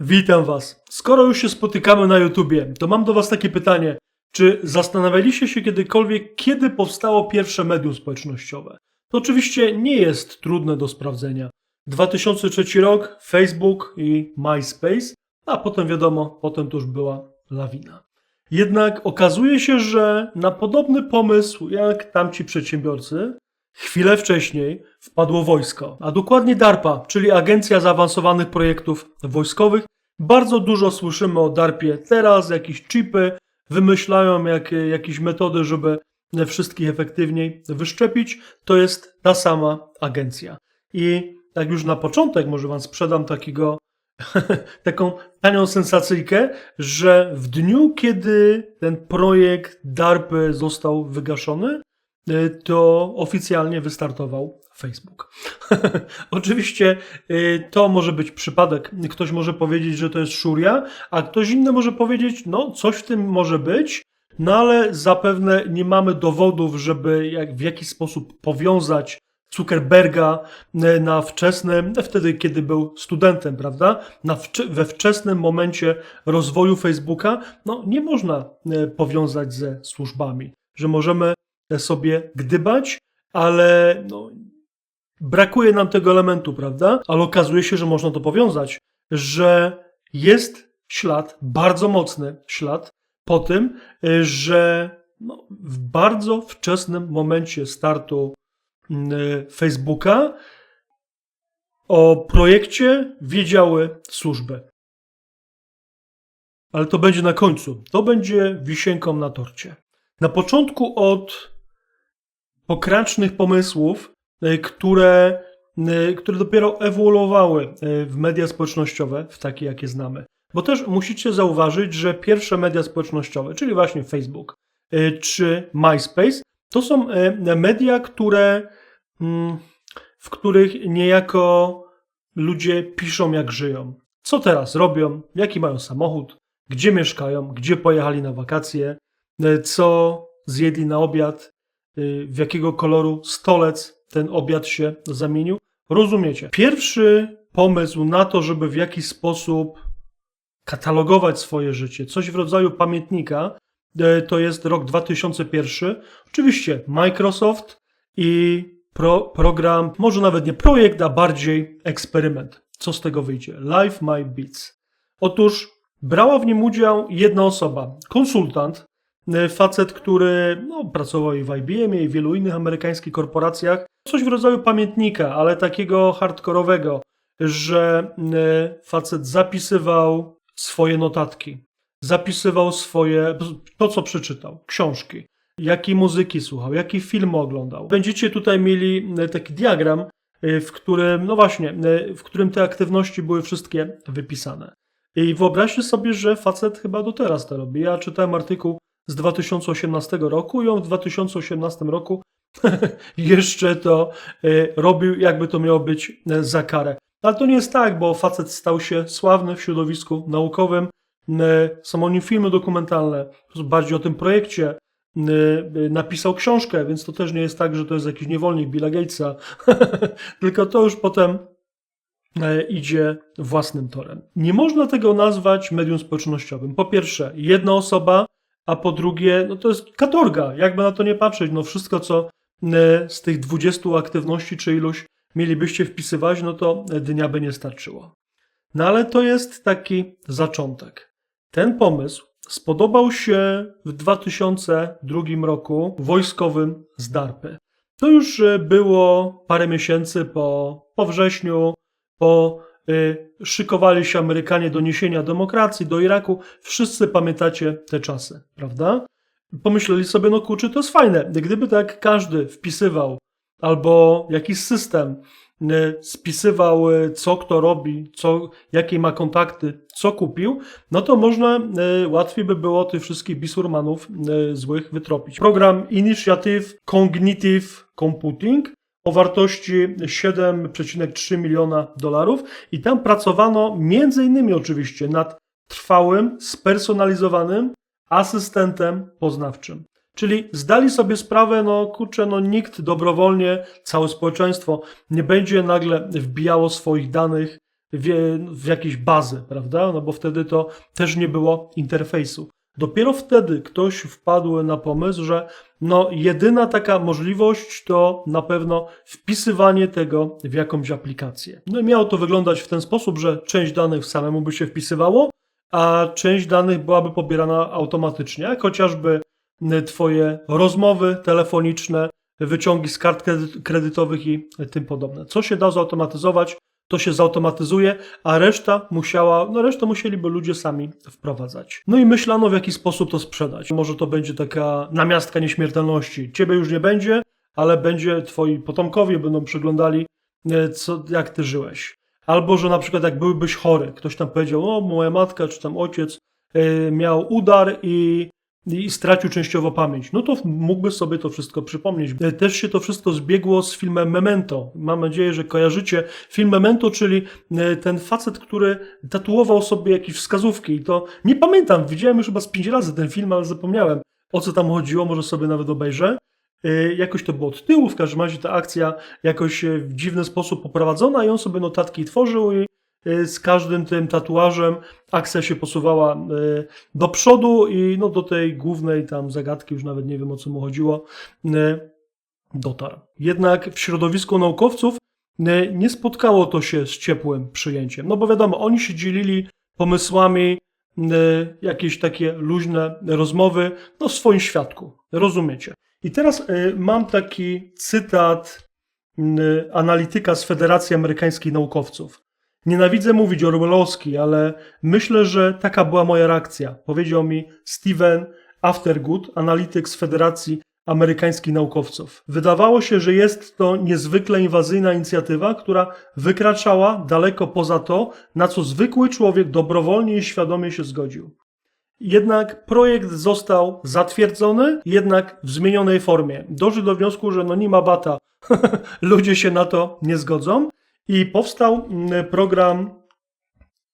Witam Was. Skoro już się spotykamy na YouTubie, to mam do Was takie pytanie. Czy zastanawialiście się kiedykolwiek, kiedy powstało pierwsze medium społecznościowe? To oczywiście nie jest trudne do sprawdzenia. 2003 rok, Facebook i MySpace, a potem wiadomo, potem to już była lawina. Jednak okazuje się, że na podobny pomysł jak tamci przedsiębiorcy, chwilę wcześniej wpadło wojsko, a dokładnie DARPA, czyli Agencja Zaawansowanych Projektów Wojskowych. Bardzo dużo słyszymy o DARPie teraz, jakieś chipy, wymyślają jak, jakieś metody, żeby wszystkich efektywniej wyszczepić. To jest ta sama agencja. I tak już na początek może Wam sprzedam takiego taką tanią sensacyjkę, że w dniu, kiedy ten projekt DARPy został wygaszony, to oficjalnie wystartował Facebook. Oczywiście y, to może być przypadek. Ktoś może powiedzieć, że to jest szuria, a ktoś inny może powiedzieć, no coś w tym może być, no ale zapewne nie mamy dowodów, żeby jak, w jakiś sposób powiązać Zuckerberga e, na wczesnym, wtedy kiedy był studentem, prawda? Na we wczesnym momencie rozwoju Facebooka, no nie można e, powiązać ze służbami, że możemy sobie gdybać, ale no, brakuje nam tego elementu, prawda? Ale okazuje się, że można to powiązać, że jest ślad, bardzo mocny ślad po tym, że no, w bardzo wczesnym momencie startu y, Facebooka o projekcie wiedziały służby. Ale to będzie na końcu. To będzie wisienką na torcie. Na początku od pokracznych pomysłów, y, które, y, które dopiero ewoluowały y, w media społecznościowe, w takie jakie znamy. Bo też musicie zauważyć, że pierwsze media społecznościowe, czyli właśnie Facebook czy MySpace, to są media, które, mm, w których niejako ludzie piszą, jak żyją. Co teraz robią, jaki mają samochód, gdzie mieszkają, gdzie pojechali na wakacje, co zjedli na obiad, w jakiego koloru stolec ten obiad się zamienił. Rozumiecie? Pierwszy pomysł na to, żeby w jakiś sposób katalogować swoje życie, coś w rodzaju pamiętnika, e, to jest rok 2001. Oczywiście Microsoft i pro, program, może nawet nie projekt, a bardziej eksperyment. Co z tego wyjdzie? Live My Beats. Otóż brała w nim udział jedna osoba, konsultant, facet, który no, pracował i w IBM i w wielu innych amerykańskich korporacjach. Coś w rodzaju pamiętnika, ale takiego hardkorowego, że e, facet zapisywał swoje notatki, zapisywał swoje, to co przeczytał, książki, jakiej muzyki słuchał, jaki film oglądał. Będziecie tutaj mieli e, taki diagram, e, w którym, no właśnie, e, w którym te aktywności były wszystkie wypisane. I wyobraźcie sobie, że facet chyba do teraz to robi. Ja czytałem artykuł z 2018 roku i on w 2018 roku jeszcze to robił, jakby to miało być za karę. Ale to nie jest tak, bo facet stał się sławny w środowisku naukowym. E, Są o nim filmy dokumentalne, bardziej o tym projekcie. E, e, Napisał książkę, więc to też nie jest tak, że to jest jakiś niewolnik Billa Gatesa, tylko to już potem idzie własnym torem. Nie można tego nazwać medium społecznościowym. Po pierwsze, jedna osoba, a po drugie, no to jest katorga, jakby na to nie patrzeć. No wszystko, co z tych 20 aktywności czy iluś mielibyście wpisywać, no to dnia by nie starczyło. No ale to jest taki zaczątek. Ten pomysł spodobał się w 2002 roku wojskowym z DARPy. To już e, było parę miesięcy po, po wrześniu, po szykowali się Amerykanie do niesienia demokracji do Iraku. Wszyscy pamiętacie te czasy, prawda? Pomyśleli sobie, no kurczę, to jest fajne. Gdyby tak każdy wpisywał albo jakiś system e, spisywał, e, co kto robi, co, jakie ma kontakty, co kupił, no to można łatwiej by było tych wszystkich bisurmanów złych wytropić. Program Initiative Cognitive Computing o wartości 7,3 miliona dolarów i tam pracowano między innymi oczywiście nad trwałym, spersonalizowanym asystentem poznawczym. Czyli zdali sobie sprawę, no kurczę, no nikt dobrowolnie, całe społeczeństwo nie będzie nagle wbijało swoich danych w, w jakieś bazy, prawda? No bo wtedy to też nie było interfejsu. Dopiero wtedy ktoś wpadł na pomysł, że no jedyna taka możliwość to na pewno wpisywanie tego w jakąś aplikację. No i miało to wyglądać w ten sposób, że część danych samemu by się wpisywało, a część danych byłaby pobierana automatycznie, jak chociażby y, twoje rozmowy telefoniczne, wyciągi z kart kredy- kredytowych i tym podobne. Co się da zautomatyzować, to się zautomatyzuje, a reszta musiała, no resztę musieliby ludzie sami wprowadzać. No i myślano w jaki sposób to sprzedać. Może to będzie taka namiastka nieśmiertelności. Ciebie już nie będzie, ale będzie twoi potomkowie będą przeglądali, e, co, jak ty żyłeś. Albo, że na przykład jak byłbyś chory, ktoś tam powiedział, o moja matka czy tam ojciec e, miał udar i i stracił częściowo pamięć, no to mógłby sobie to wszystko przypomnieć. E, Też się to wszystko zbiegło z filmem Memento. Mam nadzieję, że kojarzycie film Memento, czyli e, ten facet, który tatuował sobie jakieś wskazówki i to nie pamiętam, widziałem już chyba z pięć razy ten film, ale zapomniałem o co tam chodziło, może sobie nawet obejrzę. E, Jakoś to było od tyłu, w każdym razie ta akcja jakoś w dziwny sposób poprowadzona i on sobie notatki tworzył i z każdym tym tatuażem akcja się posuwała e, do przodu i no do tej głównej tam zagadki, już nawet nie wiem o co mu chodziło, e, dotarł. Jednak w środowisku naukowców nie spotkało to się z ciepłym przyjęciem. No bo wiadomo, oni się dzielili pomysłami, jakieś takie luźne rozmowy, no w swoim świadku. Rozumiecie? I teraz mam taki cytat analityka z Federacji Amerykańskich Naukowców. Nienawidzę mówić Orwellowski, ale myślę, że taka była moja reakcja. Powiedział mi Steven Aftergood, analityk z Federacji Amerykańskich Naukowców. Wydawało się, że jest to niezwykle inwazyjna inicjatywa, która wykraczała daleko poza to, na co zwykły człowiek dobrowolnie i świadomie się zgodził. Jednak projekt został zatwierdzony, jednak w zmienionej formie. Doszli do wniosku, że no nie ma bata, ludzie się na to nie zgodzą i powstał mm, program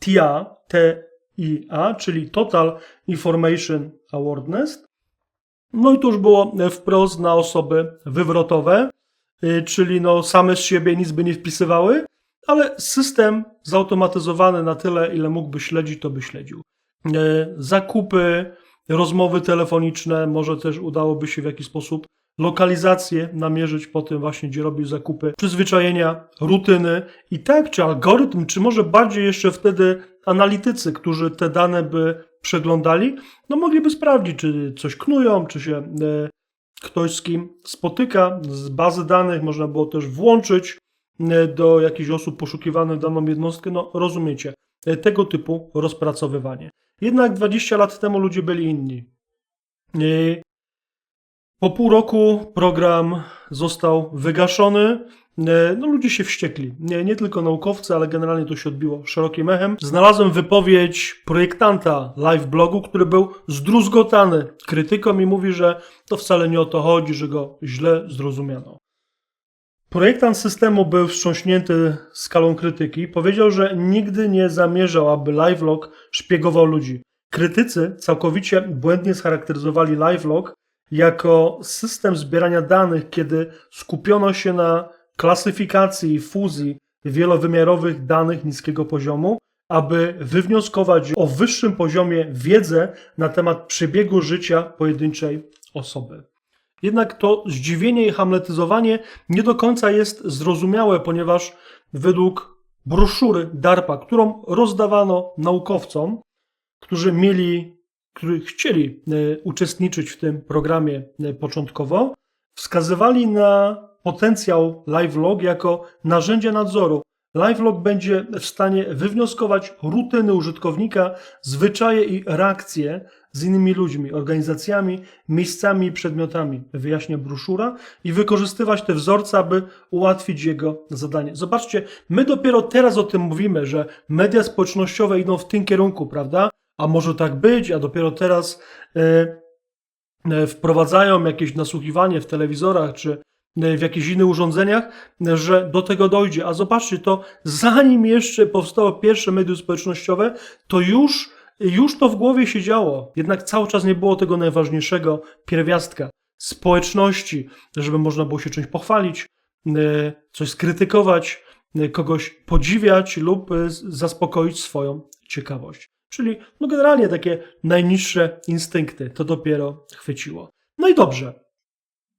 TIA, TIA, czyli Total Information Awareness. No i to już było wprost na osoby wywrotowe, y, czyli no same z siebie nic by nie wpisywały, ale system zautomatyzowany na tyle, ile mógłby śledzić, to by śledził. E, Zakupy, rozmowy telefoniczne, może też udałoby się w jakiś sposób lokalizację namierzyć po tym właśnie, gdzie robił zakupy, przyzwyczajenia, rutyny i tak, czy algorytm, czy może bardziej jeszcze wtedy analitycy, którzy te dane by przeglądali, no mogliby sprawdzić, czy coś knują, czy się e, ktoś z kim spotyka. Z bazy danych można było też włączyć e, do jakichś osób poszukiwanych daną jednostkę, no rozumiecie, e, tego typu rozpracowywanie. Jednak 20 lat temu ludzie byli inni. Po pół roku program został wygaszony. E, No, ludzie się wściekli. Nie, nie tylko naukowcy, ale generalnie to się odbiło szerokim echem. Znalazłem wypowiedź projektanta live blogu, który był zdruzgotany krytyką i mówi, że to wcale nie o to chodzi, że go źle zrozumiano. Projektant systemu był wstrząśnięty skalą krytyki. Powiedział, że nigdy nie zamierzał, aby LiveLog szpiegował ludzi. Krytycy całkowicie błędnie scharakteryzowali LiveLog jako system zbierania danych, kiedy skupiono się na klasyfikacji i fuzji wielowymiarowych danych niskiego poziomu, aby wywnioskować o wyższym poziomie wiedzę na temat przebiegu życia pojedynczej osoby. Jednak to zdziwienie i hamletyzowanie nie do końca jest zrozumiałe, ponieważ według broszury DARPA, którą rozdawano naukowcom, którzy mieli, którzy chcieli e, uczestniczyć w tym programie e, początkowo, wskazywali na potencjał LiveLog jako narzędzia nadzoru. LiveLog będzie w stanie wywnioskować rutyny użytkownika, zwyczaje i reakcje z innymi ludźmi, organizacjami, miejscami i przedmiotami, wyjaśnia broszura, i wykorzystywać te wzorce, aby ułatwić jego zadanie. Zobaczcie, my dopiero teraz o tym mówimy, że media społecznościowe idą w tym kierunku, prawda? A może tak być, a dopiero teraz e, e, wprowadzają jakieś nasłuchiwanie w telewizorach czy e, w jakichś innych urządzeniach, że do tego dojdzie. A zobaczcie, to zanim jeszcze powstało pierwsze medium społecznościowe, to już, już to w głowie się działo. Jednak cały czas nie było tego najważniejszego pierwiastka społeczności, żeby można było się czymś pochwalić, coś skrytykować, kogoś podziwiać lub zaspokoić swoją ciekawość. Czyli no generalnie takie najniższe instynkty to dopiero chwyciło. No i dobrze.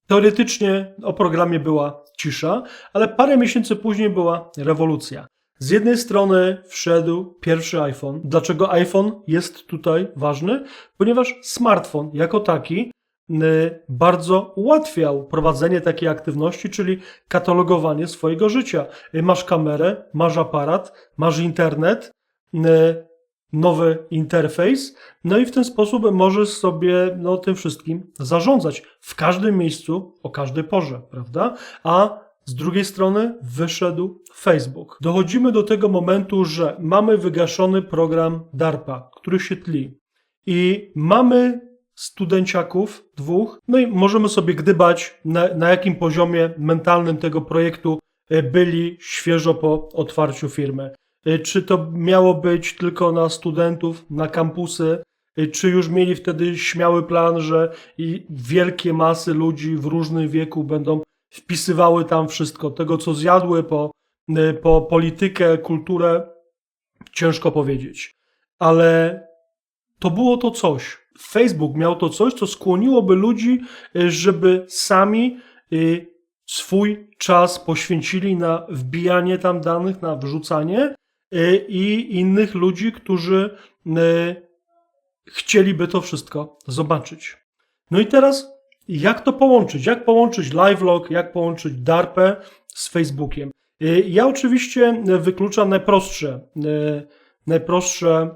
Teoretycznie o programie była cisza, ale parę miesięcy później była rewolucja. Z jednej strony wszedł pierwszy iPhone. Dlaczego iPhone jest tutaj ważny? Ponieważ smartfon jako taki bardzo ułatwiał prowadzenie takiej aktywności, czyli katalogowanie swojego życia. Masz kamerę, masz aparat, masz internet, nowy interfejs, no i w ten sposób możesz sobie no, tym wszystkim zarządzać w każdym miejscu, o każdej porze, prawda? A z drugiej strony wyszedł Facebook. Dochodzimy do tego momentu, że mamy wygaszony program DARPA, który się tli. I mamy studenciaków, dwóch, no i możemy sobie gdybać, na, na jakim poziomie mentalnym tego projektu e, byli świeżo po otwarciu firmy. E, Czy to miało być tylko na studentów, na kampusy, e, czy już mieli wtedy śmiały plan, że wielkie masy ludzi w różnym wieku będą wpisywały tam wszystko, tego co zjadły po, e, po politykę, kulturę, ciężko powiedzieć. Ale to było to coś. Facebook miał to coś, co skłoniłoby ludzi, y, żeby sami y, swój czas poświęcili na wbijanie tam danych, na wrzucanie y, i innych ludzi, którzy y, chcieliby to wszystko zobaczyć. No i teraz jak to połączyć? Jak połączyć LiveLog, jak połączyć DARPę z Facebookiem? Y, Ja oczywiście wykluczam najprostsze, y, najprostsze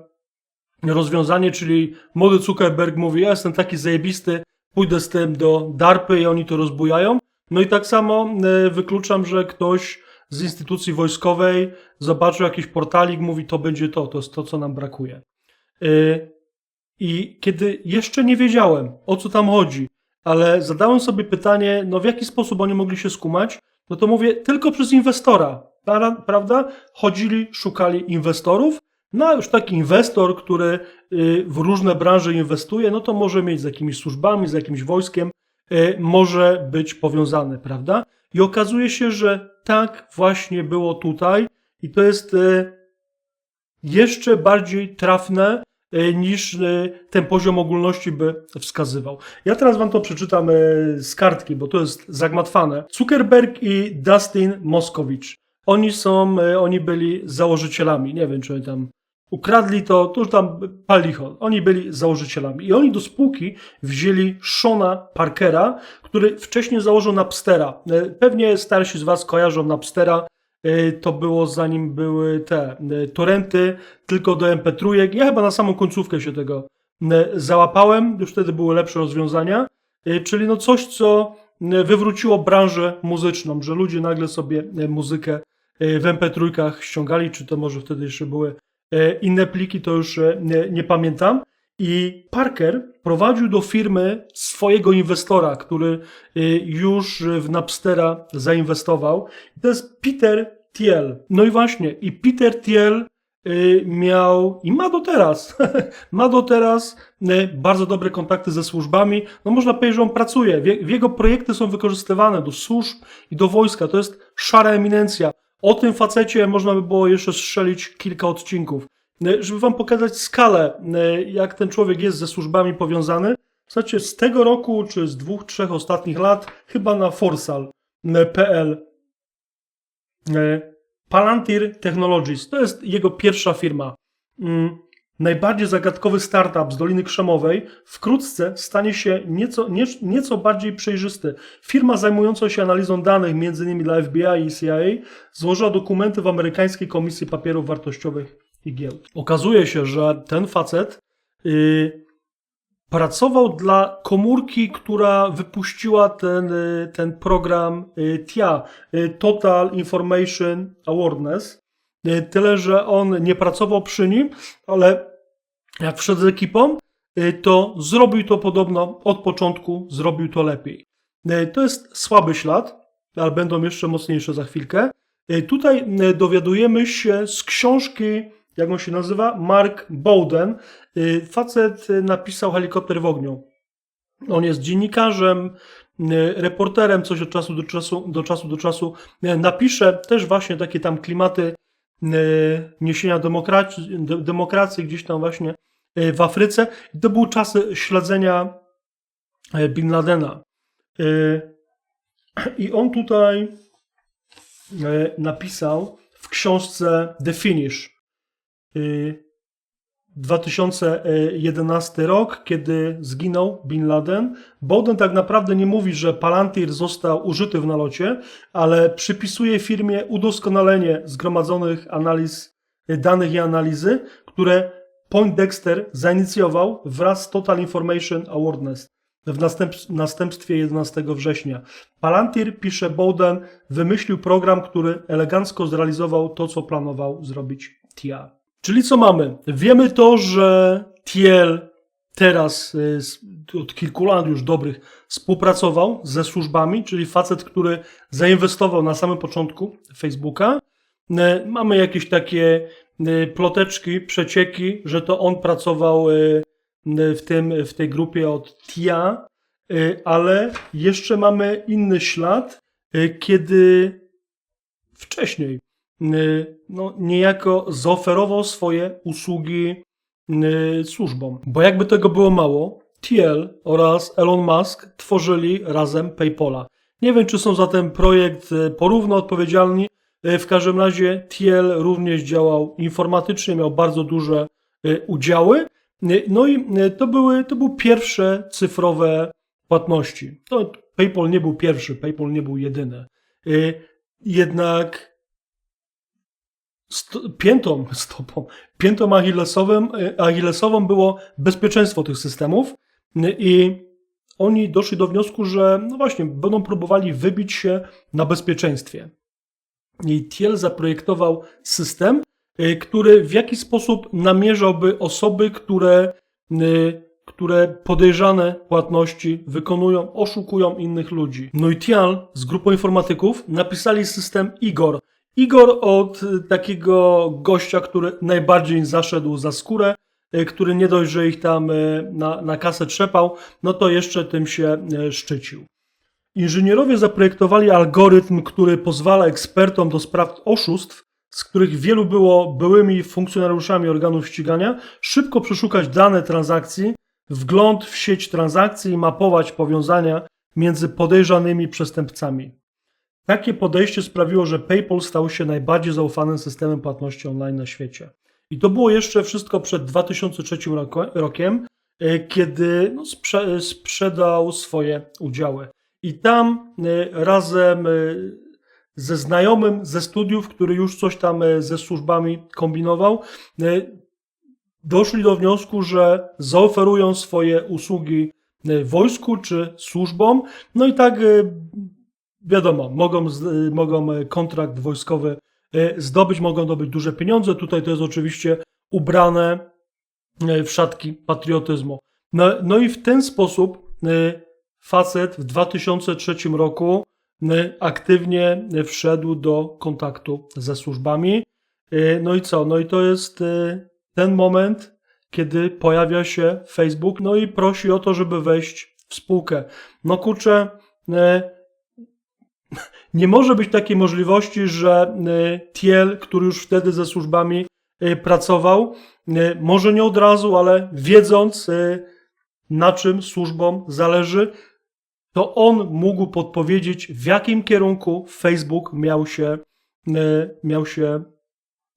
rozwiązanie, czyli młody Zuckerberg mówi, ja jestem taki zajebisty, pójdę z tym do DARPy i oni to rozbujają. No i tak samo wykluczam, że ktoś z instytucji wojskowej zobaczył jakiś portalik, mówi, to będzie to, to jest to, co nam brakuje. E, I kiedy jeszcze nie wiedziałem, o co tam chodzi, ale zadałem sobie pytanie, no w jaki sposób oni mogli się skumać, no to mówię, tylko przez inwestora, Pra- prawda? Chodzili, szukali inwestorów, no a już taki inwestor, który y, w różne branże inwestuje, no to może mieć z jakimiś służbami, z jakimś wojskiem, y, może być powiązany, prawda? I okazuje się, że tak właśnie było tutaj i to jest y, jeszcze bardziej trafne y, niż y, ten poziom ogólności by wskazywał. Ja teraz wam to przeczytam z kartki, bo to jest zagmatwane. Zuckerberg i Dustin Moskowicz. Oni są, oni byli założycielami. Nie wiem, czy oni tam ukradli to, już tam palicho. Oni byli założycielami. I oni do spółki wzięli Shona Parkera, który wcześniej założył Napstera. E, Pewnie starsi z was kojarzą Napstera. E, To było zanim były te e, torenty, tylko do MP3. Ja chyba na samą końcówkę się tego załapałem. Już wtedy były lepsze rozwiązania. Czyli no coś, co wywróciło branżę muzyczną, że ludzie nagle sobie muzykę w MP3 ściągali, czy to może wtedy jeszcze były inne pliki, to już e, nie, nie pamiętam. I Parker prowadził do firmy swojego inwestora, który e, już w Napstera zainwestował. To jest Peter Thiel. No i właśnie, i Peter Thiel miał i ma do teraz, ma do teraz bardzo dobre kontakty ze służbami. No można powiedzieć, że on pracuje. W jego projekty są wykorzystywane do służb i do wojska. To jest szara eminencja. O tym facecie można by było jeszcze strzelić kilka odcinków. Y, Żeby wam pokazać skalę, y, jak ten człowiek jest ze służbami powiązany. Słuchajcie, z tego roku, czy z dwóch, trzech ostatnich lat, chyba na forsal.pl E, Palantir Technologies to jest jego pierwsza firma. Najbardziej zagadkowy startup z Doliny Krzemowej wkrótce stanie się nieco, nie, nieco bardziej przejrzysty. Firma zajmująca się analizą danych, m.in. dla FBI i CIA, złożyła dokumenty w amerykańskiej Komisji Papierów Wartościowych i Giełd. Okazuje się, że ten facet y, pracował dla komórki, która wypuściła ten, y, ten program y, TIA, y, Total Information Awareness. Tyle, że on nie pracował przy nim, ale jak wszedł z ekipą, y, to zrobił to podobno od początku, zrobił to lepiej. Y, To jest słaby ślad, ale będą jeszcze mocniejsze za chwilkę. Y, Tutaj dowiadujemy się z książki, jak on się nazywa, Mark Bowden. Facet napisał Helikopter w ogniu. On jest dziennikarzem, reporterem, coś od czasu do czasu do czasu, do czasu napisze, też właśnie takie tam klimaty niesienia demokracji, de- demokracji gdzieś tam właśnie w Afryce. To były czasy śledzenia e, Bin Ladena. E, I on tutaj napisał w książce The Finish. y, 2011 rok, kiedy zginął Bin Laden. Bowden tak naprawdę nie mówi, że Palantir został użyty w nalocie, ale przypisuje firmie udoskonalenie zgromadzonych analiz, danych i analizy, które Poindexter zainicjował wraz z Total Information Awareness w następ, następstwie 11 września. Palantir, pisze Bowden, wymyślił program, który elegancko zrealizował to, co planował zrobić TIA. Czyli co mamy? Wiemy to, że Thiel teraz y, od kilku lat już dobrych współpracował ze służbami, czyli facet, który zainwestował na samym początku Facebooka. Y, Mamy jakieś takie ploteczki, przecieki, że to on pracował y, y, w, tym, w tej grupie od TIA, y, ale jeszcze mamy inny ślad, y, kiedy wcześniej y, no, niejako zaoferował swoje usługi y, służbom. Bo jakby tego było mało, TL oraz Elon Musk tworzyli razem PayPola. Nie wiem, czy są za ten projekt y, porówno odpowiedzialni. Y, W każdym razie TL również działał informatycznie, miał bardzo duże y, udziały. Y, No i to były, to były pierwsze cyfrowe płatności. To PayPal nie był pierwszy, PayPal nie był jedyny. Jednak piętą stopą, piętą achillesowym, e, achillesową było bezpieczeństwo tych systemów i oni doszli do wniosku, że no właśnie, będą próbowali wybić się na bezpieczeństwie. Thiel zaprojektował system, y, który w jakiś sposób namierzałby osoby, które, y, które podejrzane płatności wykonują, oszukują innych ludzi. No i Thiel z grupą informatyków napisali system Igor. Igor od y, takiego gościa, który najbardziej zaszedł za skórę, który nie dość, że ich tam na, na kasę trzepał, no to jeszcze tym się szczycił. Inżynierowie zaprojektowali algorytm, który pozwala ekspertom do spraw oszustw, z których wielu było byłymi funkcjonariuszami organów ścigania, szybko przeszukać dane transakcji, wgląd w sieć transakcji i mapować powiązania między podejrzanymi przestępcami. Takie podejście sprawiło, że PayPal stał się najbardziej zaufanym systemem płatności online na świecie. I to było jeszcze wszystko przed 2003 roko- rokiem, e, kiedy no, sprze- sprzedał swoje udziały. I tam e, razem e, ze znajomym ze studiów, który już coś tam e, ze służbami kombinował, doszli do wniosku, że zaoferują swoje usługi wojsku czy służbom. No i tak wiadomo, mogą, mogą kontrakt wojskowy zdobyć, mogą zdobyć duże pieniądze. Tutaj to jest oczywiście ubrane w szatki patriotyzmu. No, no i w ten sposób facet w 2003 roku e, aktywnie wszedł do kontaktu ze służbami. E, No i co? No i to jest e, ten moment, kiedy pojawia się Facebook, no i prosi o to, żeby wejść w spółkę. No kurczę, nie może być takiej możliwości, że y, Thiel, który już wtedy ze służbami y, pracował, y, może nie od razu, ale wiedząc y, na czym służbom zależy, to on mógł podpowiedzieć, w jakim kierunku Facebook miał się, y, miał się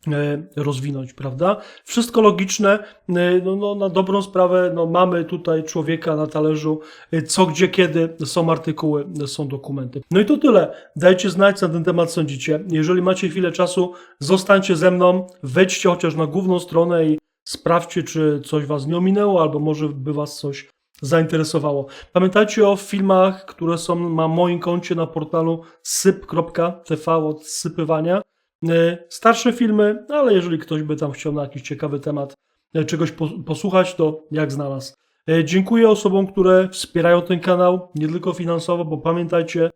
y, rozwinąć, prawda? Wszystko logiczne, y, no, no, na dobrą sprawę, no, mamy tutaj człowieka na talerzu, co, gdzie, kiedy są artykuły, są dokumenty. No i to tyle. Dajcie znać, co na ten temat sądzicie. Jeżeli macie chwilę czasu, zostańcie ze mną, wejdźcie chociaż na główną stronę i sprawdźcie, czy coś was nie ominęło, albo może by was coś zainteresowało. Pamiętajcie o filmach, które są na moim koncie na portalu syp.tv od sypywania. E, Starsze filmy, ale jeżeli ktoś by tam chciał na jakiś ciekawy temat e, czegoś po- posłuchać, to jak znalazł. E, Dziękuję osobom, które wspierają ten kanał, nie tylko finansowo, bo pamiętajcie,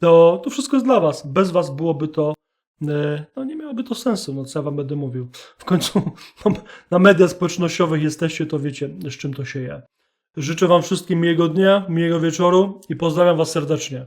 to, to wszystko jest dla Was. Bez Was byłoby to, no nie miałoby to sensu, no co ja Wam będę mówił. W końcu no, na mediach społecznościowych jesteście, to wiecie, z czym to się je. Życzę Wam wszystkim miłego dnia, miłego wieczoru i pozdrawiam Was serdecznie.